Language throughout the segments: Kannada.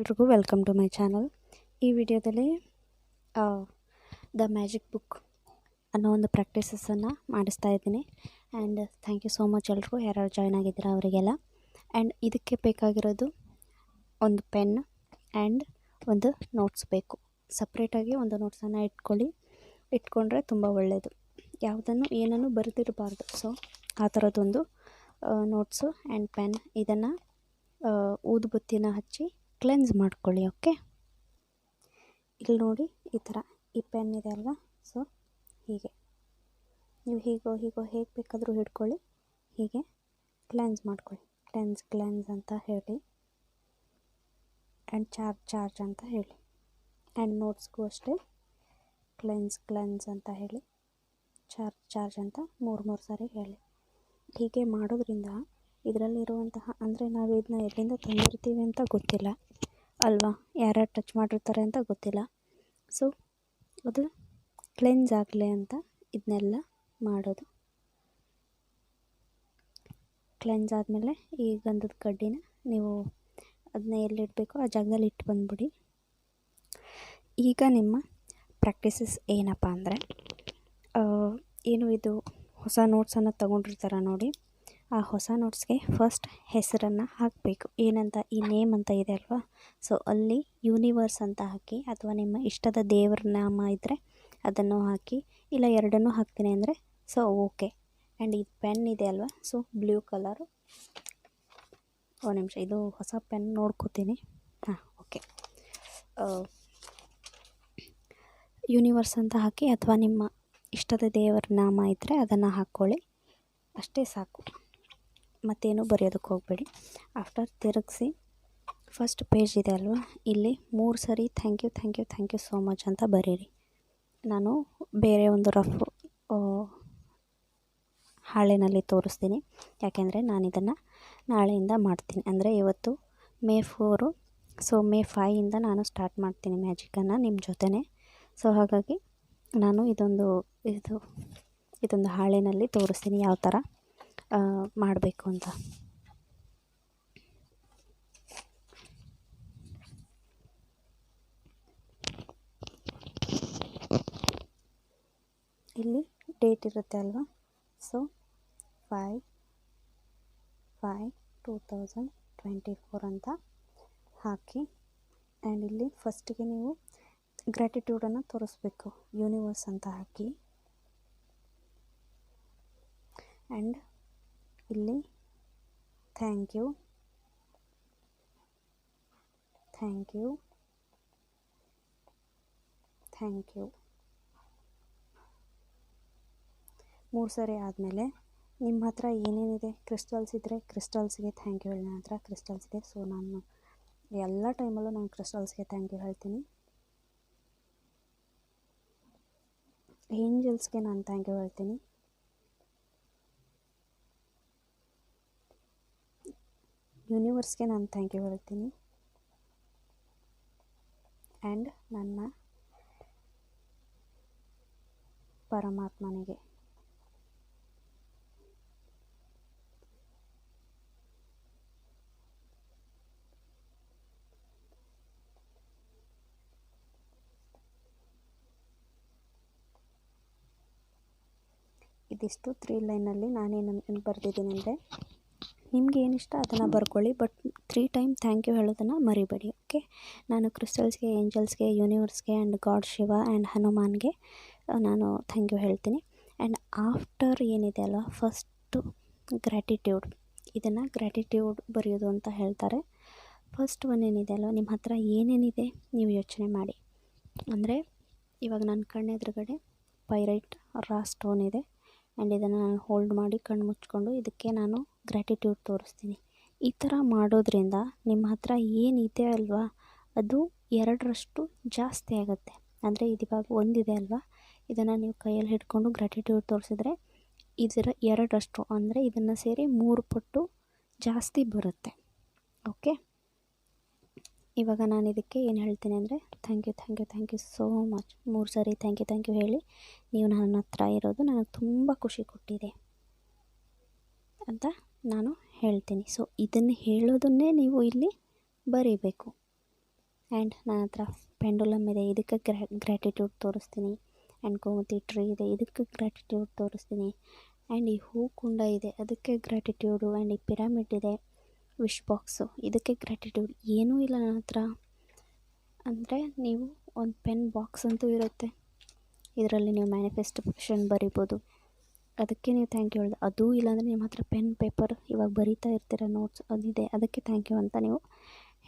ಎಲ್ರಿಗೂ ವೆಲ್ಕಮ್ ಟು ಮೈ ಚಾನಲ್. ಈ ವಿಡಿಯೋದಲ್ಲಿ ದ ಮ್ಯಾಜಿಕ್ ಬುಕ್ ಅನ್ನೋ ಒಂದು ಪ್ರಾಕ್ಟೀಸಸನ್ನು ಮಾಡಿಸ್ತಾ ಇದ್ದೀನಿ. And thank you so much ಎಲ್ರಿಗೂ ಯಾರ್ಯಾರು ಜಾಯ್ನ್ ಆಗಿದ್ದೀರಾ ಅವರಿಗೆಲ್ಲ. ಆ್ಯಂಡ್ ಇದಕ್ಕೆ ಬೇಕಾಗಿರೋದು ಒಂದು ಪೆನ್ ಆ್ಯಂಡ್ ಒಂದು ನೋಟ್ಸ್ ಬೇಕು. ಸಪ್ರೇಟಾಗಿ ಒಂದು ನೋಟ್ಸನ್ನು ಇಟ್ಕೊಳ್ಳಿ. ಇಟ್ಕೊಂಡ್ರೆ ತುಂಬ ಒಳ್ಳೆಯದು ಯಾವುದನ್ನು, ಏನನ್ನು ಬರೆದಿರಬಾರ್ದು. ಸೊ, ಆ ಥರದ್ದೊಂದು ನೋಟ್ಸು ಆ್ಯಂಡ್ ಪೆನ್ ಇದನ್ನು ಊದುಬತ್ತಿನ ಹಚ್ಚಿ ಕ್ಲೆನ್ಸ್ ಮಾಡ್ಕೊಳ್ಳಿ ಓಕೆ ಇಲ್ಲಿ ನೋಡಿ ಈ ಥರ ಈ ಪೆನ್ ಇದೆ ಅಲ್ವಾ? ಸೊ ಹೀಗೆ. ನೀವು ಹೀಗೋ ಹೀಗೋ ಹೇಗೆ ಬೇಕಾದರೂ ಹಿಡ್ಕೊಳ್ಳಿ. ಹೀಗೆ ಕ್ಲೆನ್ಸ್ ಮಾಡ್ಕೊಳ್ಳಿ. ಕ್ಲೆನ್ಸ್ ಕ್ಲೆನ್ಸ್ ಅಂತ ಹೇಳಿ. ಆ್ಯಂಡ್ ಚಾರ್ಜ್ ಚಾರ್ಜ್ ಅಂತ ಹೇಳಿ. ಆ್ಯಂಡ್ ನೋಟ್ಸ್ಗೂ ಅಷ್ಟೇ. ಕ್ಲೆನ್ಸ್ ಕ್ಲೆನ್ಸ್ ಅಂತ ಹೇಳಿ. ಚಾರ್ಜ್ ಚಾರ್ಜ್ ಅಂತ ಮೂರು ಮೂರು ಸಾರಿ ಹೇಳಿ. ಹೀಗೆ ಮಾಡೋದ್ರಿಂದ ಇದರಲ್ಲಿರುವಂತಹ, ಅಂದರೆ ನಾವು ಇದನ್ನ ಎಲ್ಲಿಂದ ತಂದಿರ್ತೀವಿ ಅಂತ ಗೊತ್ತಿಲ್ಲ. ಅಲ್ವಾ? ಯಾರ್ಯಾರು ಟಚ್ ಮಾಡಿರ್ತಾರೆ ಅಂತ ಗೊತ್ತಿಲ್ಲ. ಸೊ ಅದು ಕ್ಲೆನ್ಸ್ ಆಗಲಿ ಅಂತ ಇದನ್ನೆಲ್ಲ ಮಾಡೋದು. ಕ್ಲೆನ್ಸ್ ಆದಮೇಲೆ ಈ ಗಂಧದ ಕಡ್ಡಿನ ನೀವು ಅದನ್ನ ಎಲ್ಲಿಡಬೇಕು ಆ ಜಾಗದಲ್ಲಿ ಇಟ್ಟು ಬಂದುಬಿಡಿ. ಈಗ ನಿಮ್ಮ ಪ್ರಾಕ್ಟೀಸಸ್ ಏನಪ್ಪ ಅಂದರೆ ಏನು ಇದು ಹೊಸ ನೋಟ್ಸನ್ನು ತೊಗೊಂಡಿರ್ತಾರ ನೋಡಿ. ಆ ಹೊಸ ನೋಟ್ಸ್ಗೆ ಫಸ್ಟ್ ಹೆಸರನ್ನು ಹಾಕಬೇಕು. ಏನಂತ, ಈ ನೇಮ್ ಅಂತ ಇದೆ ಅಲ್ವಾ? ಸೊ ಅಲ್ಲಿ ಯೂನಿವರ್ಸ್ ಅಂತ ಹಾಕಿ, ಅಥವಾ ನಿಮ್ಮ ಇಷ್ಟದ ದೇವರ ನಾಮ ಇದ್ದರೆ ಅದನ್ನು ಹಾಕಿ, ಇಲ್ಲ ಎರಡನ್ನೂ ಹಾಕ್ತೀನಿ ಅಂದರೆ ಸೊ ಓಕೆ ಆ್ಯಂಡ್ ಇದು ಪೆನ್ ಇದೆ ಅಲ್ವಾ? ಸೊ ಬ್ಲೂ ಕಲರು ಒಂದು ನಿಮಿಷ, ಇದು ಹೊಸ ಪೆನ್ ನೋಡ್ಕೋತೀನಿ. ಹಾಂ ಓಕೆ ಯೂನಿವರ್ಸ್ ಅಂತ ಹಾಕಿ, ಅಥವಾ ನಿಮ್ಮ ಇಷ್ಟದ ದೇವರ ನಾಮ ಇದ್ದರೆ ಅದನ್ನು ಹಾಕ್ಕೊಳ್ಳಿ ಅಷ್ಟೇ ಸಾಕು. ಮತ್ತೇನು ಬರೆಯೋದಕ್ಕೆ ಹೋಗಬೇಡಿ. ಆಫ್ಟರ್ ತಿರುಗಿಸಿ ಫಸ್ಟ್ ಪೇಜ್ ಇದೆ ಅಲ್ವಾ? ಇಲ್ಲಿ ಮೂರು ಸರಿ thank you thank you thank you so much ಅಂತ ಬರೀರಿ. ನಾನು ಬೇರೆ ಒಂದು ರಫ್ ಹಾಳೆನಲ್ಲಿ ತೋರಿಸ್ತೀನಿ. ಯಾಕೆಂದರೆ ನಾನು ಇದನ್ನು ನಾಳೆಯಿಂದ ಮಾಡ್ತೀನಿ. ಅಂದರೆ ಇವತ್ತು ಮೇ ಫೋರು ಸೊ ಮೇ ಫೈಯಿಂದ ನಾನು ಸ್ಟಾರ್ಟ್ ಮಾಡ್ತೀನಿ ಮ್ಯಾಜಿಕನ್ನು ನಿಮ್ಮ ಜೊತೆನೇ. ಸೊ ಹಾಗಾಗಿ ನಾನು ಇದೊಂದು, ಇದು, ಇದೊಂದು ಹಾಳೆನಲ್ಲಿ ತೋರಿಸ್ತೀನಿ ಯಾವ ಥರ ಮಾಡಬೇಕು ಅಂತ. ಇಲ್ಲಿ ಡೇಟ್ ಇರುತ್ತೆ ಅಲ್ವಾ? So five five two thousand twenty four ಅಂತ ಹಾಕಿ ಆ್ಯಂಡ್ ಇಲ್ಲಿ ಫಸ್ಟಿಗೆ ನೀವು ಗ್ರ್ಯಾಟಿಟ್ಯೂಡನ್ನು ತೋರಿಸ್ಬೇಕು ಯೂನಿವರ್ಸ್ ಅಂತ ಹಾಕಿ. ಆ್ಯಂಡ್ ಇಲ್ಲಿ. Thank you thank you thank you ಮೂರು ಸರಿ ಆದಮೇಲೆ ನಿಮ್ಮ ಹತ್ರ ಏನೇನಿದೆ ಕ್ರಿಸ್ಟಲ್ಸ್ ಇದ್ದರೆ ಕ್ರಿಸ್ಟಲ್ಸ್ಗೆ ಥ್ಯಾಂಕ್ ಯು ಹೇಳಿ ನನ್ನ ಹತ್ರ ಕ್ರಿಸ್ಟಲ್ಸ್ ಇದೆ. ಸೊ ನಾನು ಎಲ್ಲ ಟೈಮಲ್ಲೂ ನಾನು ಕ್ರಿಸ್ಟಲ್ಸ್ಗೆ ಥ್ಯಾಂಕ್ ಯು ಹೇಳ್ತೀನಿ. ಏಂಜಲ್ಸ್ಗೆ ನಾನು ಥ್ಯಾಂಕ್ ಯು ಹೇಳ್ತೀನಿ. ಯೂನಿವರ್ಸ್ಗೆ ನಾನು ಥ್ಯಾಂಕ್ ಯು ಹೇಳ್ತೀನಿ. ಆ್ಯಂಡ್ ನನ್ನ ಪರಮಾತ್ಮನಿಗೆ. ಇದಿಷ್ಟು ತ್ರೀ ಲೈನಲ್ಲಿ ನಾನೇನು ಬರೆದಿದ್ದೀನಿ ಅಂದರೆ ನಿಮ್ಗೆ ಇಷ್ಟ ಅದನ್ನು ಬರ್ಕೊಳ್ಳಿ but three time thank you ಹೇಳೋದನ್ನು ಮರಿಬೇಡಿ ಓಕೆ ನಾನು ಕ್ರಿಸ್ಟಲ್ಸ್ಗೆ ಏಂಜಲ್ಸ್ಗೆ ಯೂನಿವರ್ಸ್ಗೆ ಆ್ಯಂಡ್ ಗಾಡ್ ಶಿವ ಆ್ಯಂಡ್ ಹನುಮಾನ್ಗೆ ನಾನು ಥ್ಯಾಂಕ್ ಯು ಹೇಳ್ತೀನಿ. ಆ್ಯಂಡ್ ಆಫ್ಟರ್ ಏನಿದೆ ಅಲ್ವ ಫಸ್ಟು ಗ್ರ್ಯಾಟಿಟ್ಯೂಡ್ ಇದನ್ನು ಗ್ರ್ಯಾಟಿಟ್ಯೂಡ್ ಬರೆಯೋದು ಅಂತ ಹೇಳ್ತಾರೆ. ಫಸ್ಟ್ ಒನ್ ಏನಿದೆ ಅಲ್ವ ನಿಮ್ಮ ಹತ್ರ ಏನೇನಿದೆ ನೀವು ಯೋಚನೆ ಮಾಡಿ. ಅಂದರೆ, ಇವಾಗ ನನ್ನ ಕಣ್ಣೆದುರುಗಡೆ ಪೈರೈಟ್ ರಾ ಸ್ಟೋನ್ ಇದೆ. ಆ್ಯಂಡ್ ಇದನ್ನು ನಾನು ಹೋಲ್ಡ್ ಮಾಡಿ, ಕಣ್ಣು ಮುಚ್ಕೊಂಡು ಇದಕ್ಕೆ ನಾನು ಗ್ರ್ಯಾಟಿಟ್ಯೂಡ್ ತೋರಿಸ್ತೀನಿ. ಈ ಥರ ಮಾಡೋದ್ರಿಂದ ನಿಮ್ಮ ಹತ್ರ ಏನಿದೆ ಅಲ್ವಾ? ಅದು ಎರಡರಷ್ಟು ಜಾಸ್ತಿ ಆಗುತ್ತೆ. ಅಂದರೆ ಇದಿವಾಗ ಒಂದಿದೆ ಅಲ್ವಾ? ಇದನ್ನು ನೀವು ಕೈಯಲ್ಲಿ ಹಿಡ್ಕೊಂಡು ಗ್ರ್ಯಾಟಿಟ್ಯೂಡ್ ತೋರಿಸಿದ್ರೆ ಇದರ ಎರಡರಷ್ಟು, ಅಂದರೆ ಇದನ್ನು ಸೇರಿ ಮೂರು ಪಟ್ಟು ಜಾಸ್ತಿ ಬರುತ್ತೆ. ಓಕೆ ಇವಾಗ ನಾನು ಇದಕ್ಕೆ ಏನು ಹೇಳ್ತೀನಿ ಅಂದರೆ thank you thank you thank you so much ಮೂರು ಸಾರಿ ಥ್ಯಾಂಕ್ ಯು ಥ್ಯಾಂಕ್ ಯು ಹೇಳಿ. ನೀವು ನನ್ನ ಹತ್ರ ಇರೋದು ನನಗೆ ತುಂಬ ಖುಷಿ ಕೊಟ್ಟಿದೆ. ಅಂತ? ನಾನು ಹೇಳ್ತೀನಿ. ಸೊ ಇದನ್ನು ಹೇಳೋದನ್ನೇ ನೀವು ಇಲ್ಲಿ ಬರೀಬೇಕು. ಆ್ಯಂಡ್ ನನ್ನ ಹತ್ರ ಪೆಂಡುಲಮ್ ಇದೆ. ಇದಕ್ಕೆ ಗ್ರ್ಯಾ ಗ್ರ್ಯಾಟಿಟ್ಯೂಡ್ ತೋರಿಸ್ತೀನಿ. ಆ್ಯಂಡ್ ಗೋಮತಿ ಟ್ರೀ ಇದೆ. ಇದಕ್ಕೆ ಗ್ರ್ಯಾಟಿಟ್ಯೂಡ್ ತೋರಿಸ್ತೀನಿ. ಆ್ಯಂಡ್ ಈ ಹೂ ಕುಂಡ ಇದೆ. ಅದಕ್ಕೆ ಗ್ರ್ಯಾಟಿಟ್ಯೂಡು ಆ್ಯಂಡ್ ಈ ಪಿರಮಿಡ್ ಇದೆ. ವಿಶ್ ಬಾಕ್ಸು ಇದಕ್ಕೆ ಗ್ರ್ಯಾಟಿಟ್ಯೂಡ್ ಏನೂ ಇಲ್ಲ ನನ್ನ ಹತ್ರ. ಅಂದರೆ ನೀವು ಒಂದು ಪೆನ್ ಬಾಕ್ಸ್ ಅಂತೂ ಇರುತ್ತೆ. ಇದರಲ್ಲಿ ನೀವು ಮ್ಯಾನಿಫೆಸ್ಟೇಷನ್ ಬರಿಬೋದು. ಅದಕ್ಕೆ ನೀವು ಥ್ಯಾಂಕ್ ಯು ಹೇಳಿದೆ. ಅದೂ ಇಲ್ಲಾಂದರೆ ನಿಮ್ಮ ಹತ್ರ ಪೆನ್ ಪೇಪರ್ ಇವಾಗ ಬರಿತಾ ಇರ್ತೀರ ನೋಟ್ಸ್ ಅದಿದೆ ಅದಕ್ಕೆ ಥ್ಯಾಂಕ್ ಯು ಅಂತ ನೀವು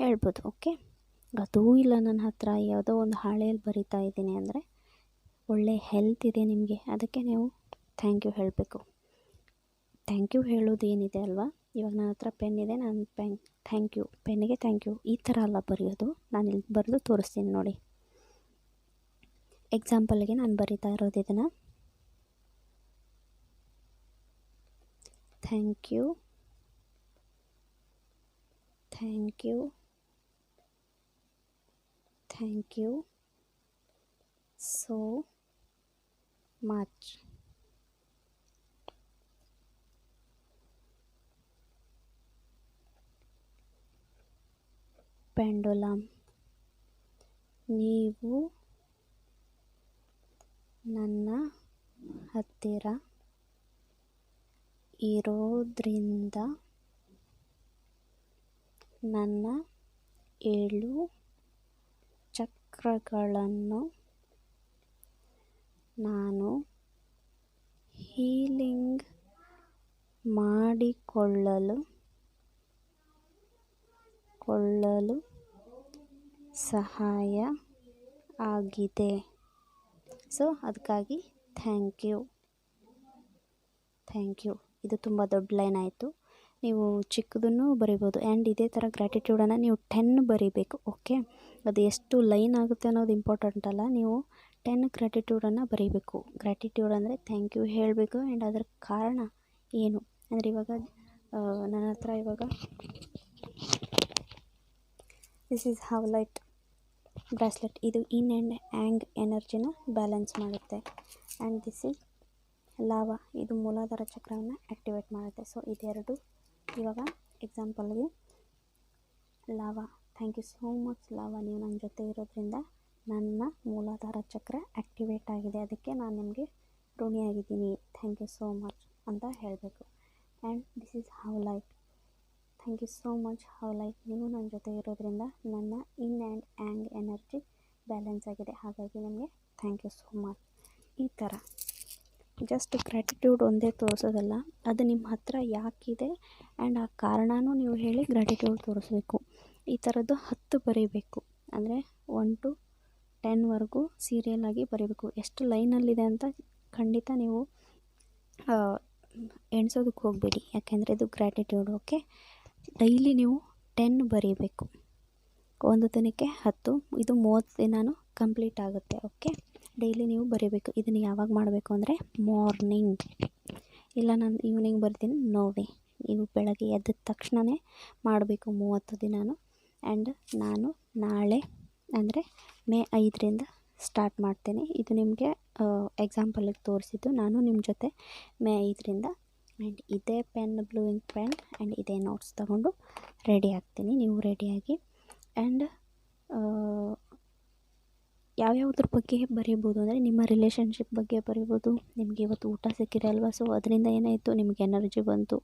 ಹೇಳ್ಬೋದು ಓಕೆ ಅದೂ ಇಲ್ಲ ನನ್ನ ಹತ್ರ. ಯಾವುದೋ ಒಂದು ಹಾಳೆಯಲ್ಲಿ ಬರಿತಾ ಇದ್ದೀನಿ ಅಂದರೆ ಒಳ್ಳೆ ಹೆಲ್ತ್ ಇದೆ ನಿಮಗೆ. ಅದಕ್ಕೆ ನೀವು ಥ್ಯಾಂಕ್ ಯು ಹೇಳಬೇಕು. ಥ್ಯಾಂಕ್ ಯು ಹೇಳೋದು ಏನಿದೆ ಅಲ್ವಾ? ಇವಾಗ ನನ್ನ ಹತ್ರ ಪೆನ್ ಇದೆ, ನಾನು ಪೆನ್ ಥ್ಯಾಂಕ್ ಯು ಪೆನ್ಗೆ ಥ್ಯಾಂಕ್ ಯು ಈ ಥರ ಅಲ್ಲ ಬರೆಯೋದು. ನಾನು ಇಲ್ಲಿ ಬರೆದು ತೋರಿಸ್ತೀನಿ ನೋಡಿ. ಎಕ್ಸಾಂಪಲ್ಗೆ ನಾನು ಬರಿತಾ ಇರೋದು ಇದನ್ನು. Thank you thank you thank you so much pendulum ನೀವು ನನ್ನ ಹತ್ತಿರ ಇರೋದ್ರಿಂದ ನನ್ನ ಏಳು ಚಕ್ರಗಳನ್ನು ನಾನು ಹೀಲಿಂಗ್ ಮಾಡಿಕೊಳ್ಳಲು ಕೊಳ್ಳಲು ಸಹಾಯ ಆಗಿದೆ. ಸೊ ಅದಕ್ಕಾಗಿ ಥ್ಯಾಂಕ್ ಯು ಥ್ಯಾಂಕ್ ಯು ಇದು ತುಂಬ ದೊಡ್ಡ ಲೈನ್ ಆಯಿತು. ನೀವು ಚಿಕ್ಕದನ್ನು ಬರಿಬೋದು. ಆ್ಯಂಡ್ ಇದೇ ಥರ ಗ್ರ್ಯಾಟಿಟ್ಯೂಡನ್ನು ನೀವು ಟೆನ್ ಬರಿಬೇಕು ಓಕೆ ಅದು ಎಷ್ಟು ಲೈನ್ ಆಗುತ್ತೆ ಅನ್ನೋದು ಇಂಪಾರ್ಟೆಂಟ್ ಅಲ್ಲ. ನೀವು ಟೆನ್ ಗ್ರ್ಯಾಟಿಟ್ಯೂಡನ್ನು ಬರೀಬೇಕು. ಗ್ರ್ಯಾಟಿಟ್ಯೂಡ್ ಅಂದರೆ ಥ್ಯಾಂಕ್ ಯು ಹೇಳಬೇಕು. ಆ್ಯಂಡ್ ಅದರ ಕಾರಣ ಏನು? ಅಂದರೆ ಇವಾಗ ನನ್ನ ಹತ್ರ ಇವಾಗ this is howlite bracelet ಇದು ಇನ್ ಆ್ಯಂಡ್ ಆ್ಯಂಗ್ ಎನರ್ಜಿನ ಬ್ಯಾಲೆನ್ಸ್ ಮಾಡುತ್ತೆ. ಆ್ಯಂಡ್ ದಿಸ್ ಈಸ್ ಲಾವಾ ಇದು ಮೂಲಾಧಾರ ಚಕ್ರವನ್ನು ಆ್ಯಕ್ಟಿವೇಟ್ ಮಾಡುತ್ತೆ. ಸೊ ಇದೆರಡು ಇವಾಗ ಎಕ್ಸಾಂಪಲ್ಗೆ lava. Thank you so much lava. ನೀವು ನನ್ನ ಜೊತೆ ಇರೋದ್ರಿಂದ ನನ್ನ ಮೂಲಾಧಾರ ಚಕ್ರ ಆ್ಯಕ್ಟಿವೇಟ್ ಆಗಿದೆ. ಅದಕ್ಕೆ ನಾನು ನಿಮಗೆ ಋಣಿಯಾಗಿದ್ದೀನಿ. ಥ್ಯಾಂಕ್ ಯು ಸೋ ಮಚ್ ಅಂತ ಹೇಳಬೇಕು. And this is howlite thank you so much howlite ನೀವು ನನ್ನ ಜೊತೆ ಇರೋದ್ರಿಂದ ನನ್ನ yin and yang energy balance ಆಗಿದೆ. ಹಾಗಾಗಿ ನಿಮಗೆ ಥ್ಯಾಂಕ್ ಯು ಸೋ ಮಚ್ ಈ ಥರ ಜಸ್ಟ್ ಗ್ರ್ಯಾಟಿಟ್ಯೂಡ್ ಒಂದೇ ತೋರಿಸೋದಲ್ಲ, ಅದು ನಿಮ್ಮ ಹತ್ರ ಯಾಕಿದೆ? ಆ್ಯಂಡ್ ಆ ಕಾರಣನೂ ನೀವು ಹೇಳಿ ಗ್ರ್ಯಾಟಿಟ್ಯೂಡ್ ತೋರಿಸ್ಬೇಕು. ಈ ಥರದ್ದು ಹತ್ತು ಬರೀಬೇಕು. ಅಂದರೆ ಒನ್ ಟು ಟೆನ್ವರೆಗೂ ಸೀರಿಯಲಾಗಿ ಬರೀಬೇಕು. ಎಷ್ಟು ಲೈನಲ್ಲಿದೆ ಅಂತ ಖಂಡಿತ ನೀವು ಎಣಿಸೋದಕ್ಕೆ ಹೋಗಬೇಡಿ. ಯಾಕೆಂದರೆ ಇದು ಗ್ರ್ಯಾಟಿಟ್ಯೂಡ್ ಓಕೆ ಡೈಲಿ ನೀವು ಟೆನ್ ಬರೀಬೇಕು. ಒಂದು ದಿನಕ್ಕೆ ಹತ್ತು, ಇದು ಮೂವತ್ತು ದಿನವೂ ಕಂಪ್ಲೀಟ್ ಆಗುತ್ತೆ ಓಕೆ ಡೈಲಿ ನೀವು ಬರೀಬೇಕು. ಇದನ್ನು ಯಾವಾಗ ಮಾಡಬೇಕು ಅಂದರೆ ಮಾರ್ನಿಂಗ್ ಇಲ್ಲ ನಾನು ಈವ್ನಿಂಗ್ ಬರ್ತೀನಿ ನೋವೇ ನೀವು ಬೆಳಗ್ಗೆ ಎದ್ದ ತಕ್ಷಣವೇ ಮಾಡಬೇಕು ಮೂವತ್ತು ದಿನವೂ ಆ್ಯಂಡ್ ನಾನು ನಾಳೆ ಅಂದರೆ ಮೇ ಐದರಿಂದ ಸ್ಟಾರ್ಟ್ ಮಾಡ್ತೇನೆ. ಇದು ನಿಮಗೆ ಎಕ್ಸಾಂಪಲಿಗೆ ತೋರಿಸಿದ್ದು. ನಾನು ನಿಮ್ಮ ಜೊತೆ ಮೇ ಐದರಿಂದ ಆ್ಯಂಡ್ ಇದೇ pen blue ink pen and ಇದೇ ನೋಟ್ಸ್ ತಗೊಂಡು ರೆಡಿ ಆಗ್ತೀನಿ. ನೀವು ರೆಡಿಯಾಗಿ ಆ್ಯಂಡ್ ಯಾವ್ಯಾವ್ದ್ರ ಬಗ್ಗೆ ಬರೀಬೋದು ಅಂದರೆ ನಿಮ್ಮ ರಿಲೇಷನ್ಶಿಪ್ ಬಗ್ಗೆ ಬರೀಬೋದು. ನಿಮಗೆ ಇವತ್ತು ಊಟ ಸಿಕ್ಕಿದೆ ಅಲ್ವಾ? ಸೊ ಅದರಿಂದ ಏನಾಯಿತು? ನಿಮಗೆ ಎನರ್ಜಿ ಬಂತು.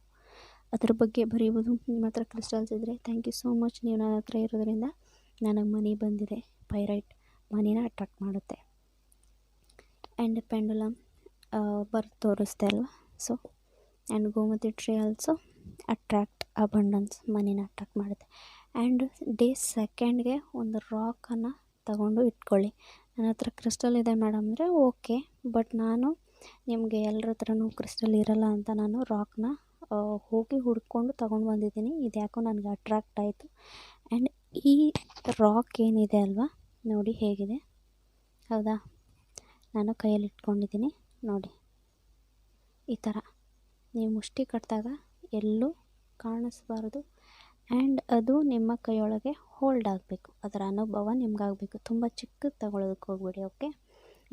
ಅದ್ರ ಬಗ್ಗೆ ಬರೀಬೋದು. ನಿಮ್ಮ ಹತ್ರ ಕ್ರಿಸ್ಟಲ್ಸ್ ಇದ್ದರೆ ಥ್ಯಾಂಕ್ ಯು ಸೋ ಮಚ್ ನೀವು ನನ್ನ ಹತ್ರ ಇರೋದ್ರಿಂದ ನನಗೆ ಮನಿ ಬಂದಿದೆ. ಪೈರೈಟ್ ಮನಿನ ಅಟ್ರಾಕ್ಟ್ ಮಾಡುತ್ತೆ. ಆ್ಯಂಡ್ ಪೆಂಡುಲಮ್ ಬರ್ತ್ ತೋರಿಸ್ದೆ ಅಲ್ವಾ? So and Gomati tree also attract abundance ಮನಿನ attract ಮಾಡುತ್ತೆ. ಆ್ಯಂಡ್ ಡೇ ಸೆಕೆಂಡ್ಗೆ ಒಂದು ರಾಕನ್ನು ತಗೊಂಡು ಇಟ್ಕೊಳ್ಳಿ. ನನ್ನ ಹತ್ರ ಕ್ರಿಸ್ಟಲ್ ಇದೆ ಮೇಡಮ್ ಅಂದರೆ ಓಕೆ, ಬಟ್ ನಾನು ನಿಮಗೆ ಎಲ್ಲರ ಹತ್ರನೂ ಕ್ರಿಸ್ಟಲ್ ಇರಲ್ಲ ಅಂತ ನಾನು ರಾಕ್ನ ಹೋಗಿ ಹುಡ್ಕೊಂಡು ತೊಗೊಂಡು ಬಂದಿದ್ದೀನಿ. ಇದು ಯಾಕೋ ನನಗೆ ಅಟ್ರಾಕ್ಟ್ ಆಯಿತು. ಆ್ಯಂಡ್ ಈ ರಾಕ್ ಏನಿದೆ ಅಲ್ವಾ? ನೋಡಿ ಹೇಗಿದೆ. ಹೌದಾ? ನಾನು ಕೈಯಲ್ಲಿ ಇಟ್ಕೊಂಡಿದ್ದೀನಿ. ನೋಡಿ. ಈ ಥರ. ನೀವು ಮುಷ್ಟಿ ಕಟ್ಟಿದಾಗ ಎಲ್ಲೂ ಕಾಣಿಸ್ಬಾರ್ದು. ಆ್ಯಂಡ್ ಅದು ನಿಮ್ಮ ಕೈಯೊಳಗೆ ಹೋಲ್ಡ್ ಆಗಬೇಕು. ಅದರ ಅನುಭವ ನಿಮ್ಗಾಗಬೇಕು. ತುಂಬ ಚಿಕ್ಕದು ತಗೊಳ್ಳೋದಕ್ಕೆ ಹೋಗ್ಬೇಡಿ ಓಕೆ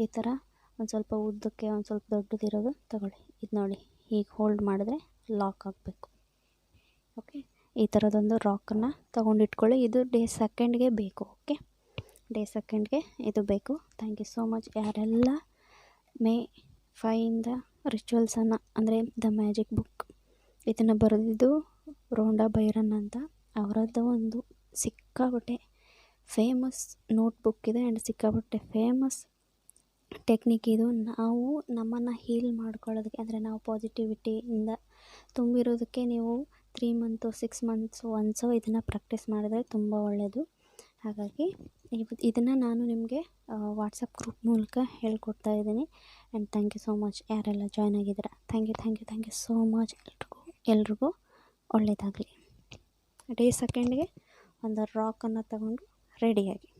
ಈ ಥರ ಒಂದು ಸ್ವಲ್ಪ ಉದ್ದಕ್ಕೆ, ಒಂದು ಸ್ವಲ್ಪ ದೊಡ್ಡದಿರೋದು ತಗೊಳ್ಳಿ. ಇದು ನೋಡಿ ಈಗ ಹೋಲ್ಡ್ ಮಾಡಿದ್ರೆ ಲಾಕ್ ಆಗಬೇಕು ಓಕೆ ಈ ಥರದೊಂದು ರಾಕನ್ನು ತೊಗೊಂಡಿಟ್ಕೊಳ್ಳಿ. ಇದು ಡೇ ಸೆಕೆಂಡ್ಗೆ ಬೇಕು ಓಕೆ ಡೇ ಸೆಕೆಂಡ್ಗೆ ಇದು ಬೇಕು. ಥ್ಯಾಂಕ್ ಯು ಸೋ ಮಚ್ ಯಾರೆಲ್ಲ ಮೇ ಫೈಯಿಂದ ರಿಚುವಲ್ಸನ್ನು ಅಂದರೆ ದ ಮ್ಯಾಜಿಕ್ ಬುಕ್ ಇದನ್ನು ಬರೆದಿದ್ದು ರೋಂಡಾ ಬೈರನ್ ಅಂತ ಅವರದ್ದು ಒಂದು ಸಿಕ್ಕಾಪಟ್ಟೆ ಫೇಮಸ್ ನೋಟ್ಬುಕ್ ಇದೆ ಆ್ಯಂಡ್ ಸಿಕ್ಕಾಪಟ್ಟೆ ಫೇಮಸ್ ಟೆಕ್ನಿಕ್ ಇದು. ನಾವು ನಮ್ಮನ್ನು ಹೀಲ್ ಮಾಡ್ಕೊಳ್ಳೋದಕ್ಕೆ, ಅಂದರೆ ನಾವು ಪಾಸಿಟಿವಿಟಿಯಿಂದ ತುಂಬಿರೋದಕ್ಕೆ ನೀವು three month six months once ಇದನ್ನು ಪ್ರಾಕ್ಟೀಸ್ ಮಾಡಿದ್ರೆ ತುಂಬ ಒಳ್ಳೆಯದು ಹಾಗಾಗಿ ಇದನ್ನು ನಾನು ನಿಮಗೆ ವಾಟ್ಸಪ್ ಗ್ರೂಪ್ ಮೂಲಕ ಹೇಳ್ಕೊಡ್ತಾ ಇದ್ದೀನಿ. And thank you so much ಯಾರೆಲ್ಲ ಜಾಯ್ನ್ ಆಗಿದ್ದೀರಾ. Thank you thank you thank you so much ಎಲ್ರಿಗೂ ಎಲ್ರಿಗೂ. ಒಳ್ಳೆಯದಾಗಲಿ ಡೇ ಸೆಕೆಂಡ್ಗೆ ಒಂದು ರಾಕನ್ನು ತಗೊಂಡು ರೆಡಿಯಾಗಿ